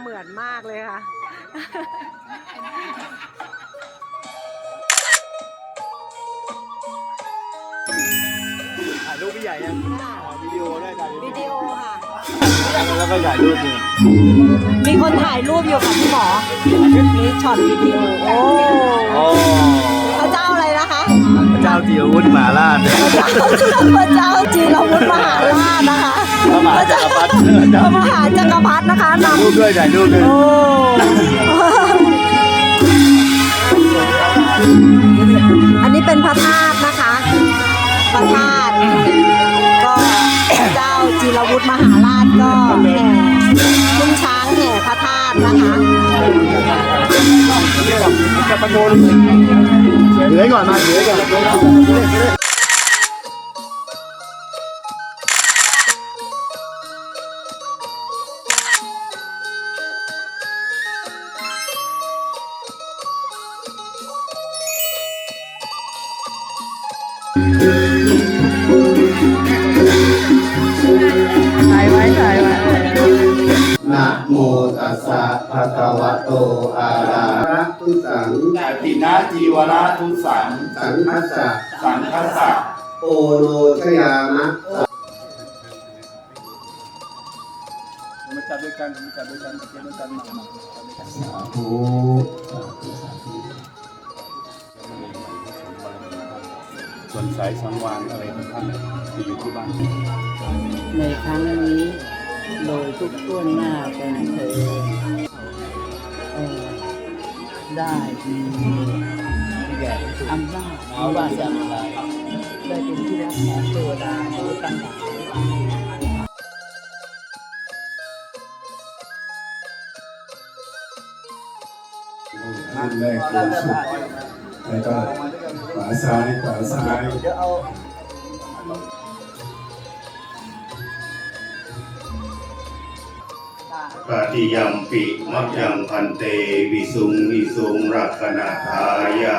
เหมือนมากเลยค่ะ ถ่ายรูปพี่ใหญ่ยังวิดีโอด้วยถ่ายวิดีโอค่ะ แล้วก็ถ่ายรูปนี่มีคนถ่ายรูปอยู่ค่ะพี่หมอ มีช็อตวิดีโอ โอ้ โอ้พระเจ้าอะไรนะคะพระเจ้าจีรวุฒิมหาราชพระเจ้าจีรวุฒิมหาราชนะคะพระมหาจักรพรรดิพระมหาจักรพรรดินะคะนรูปด้วยถ่ายรูปด้วยำโอ้อันนี้เป็นพระธาตุนะคะพระธาตุก็พระเจ้าจีรวุฒิมหาราชก็แห่ขึ้นช้างแห่พระธาตุนะคะ จะประโค มตัสสะภะคะวะโตอะระหะตุสังอตินาจีวราทุสัง สังคัสสะสังคัสสะโอโนชยามะมาจับด้วยกันมาจับด้วยกันจับด้วยกันมาสาธุส่วนสายสังวานอะไรของท่านที่อยู่ที่บ้านในครั้งนี้ โดยทุกต้นหน้าเป็นเธอเออได้มีอำนาจหรือว่าจะได้เป็นที่รักของเทวดาวตั้งหลายรุ่นแรกคือสุดแล้วก็ขวาซ้ายขวาซ้าย ปฏิยัมปิมัจยังพันเตวิสุงวิสุงรักนาทายา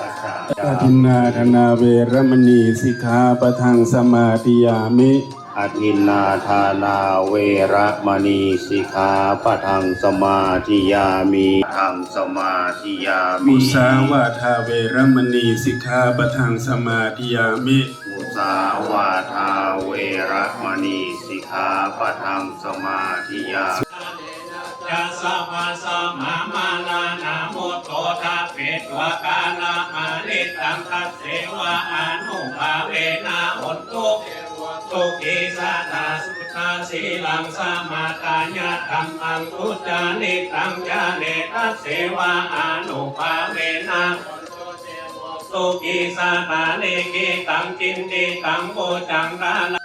ามิ ปทินนาธนาเวรมณีสิกขาปะทังสมาธิยามิอทินนาทานาเวระมณีสิกขาปะทังสมาธิยามิทังสมาธิยามิ มุสาวาทาเวรมณีสิกขาปะทังสมาธิยามิ มุสาวาทาเวระมณีสิกขาปะทังสมาธิยามิยัสสะภะสะมะมานา งคัสเสวะอนุภาเวนะอนตุตุกิสัตาสุตาสีลังสมาตายะธรรมังทุจานิตังจาเนตัสเสวะอนุภาเวนะตุกิสัตาเลกิตังจินติตังโกจังกาล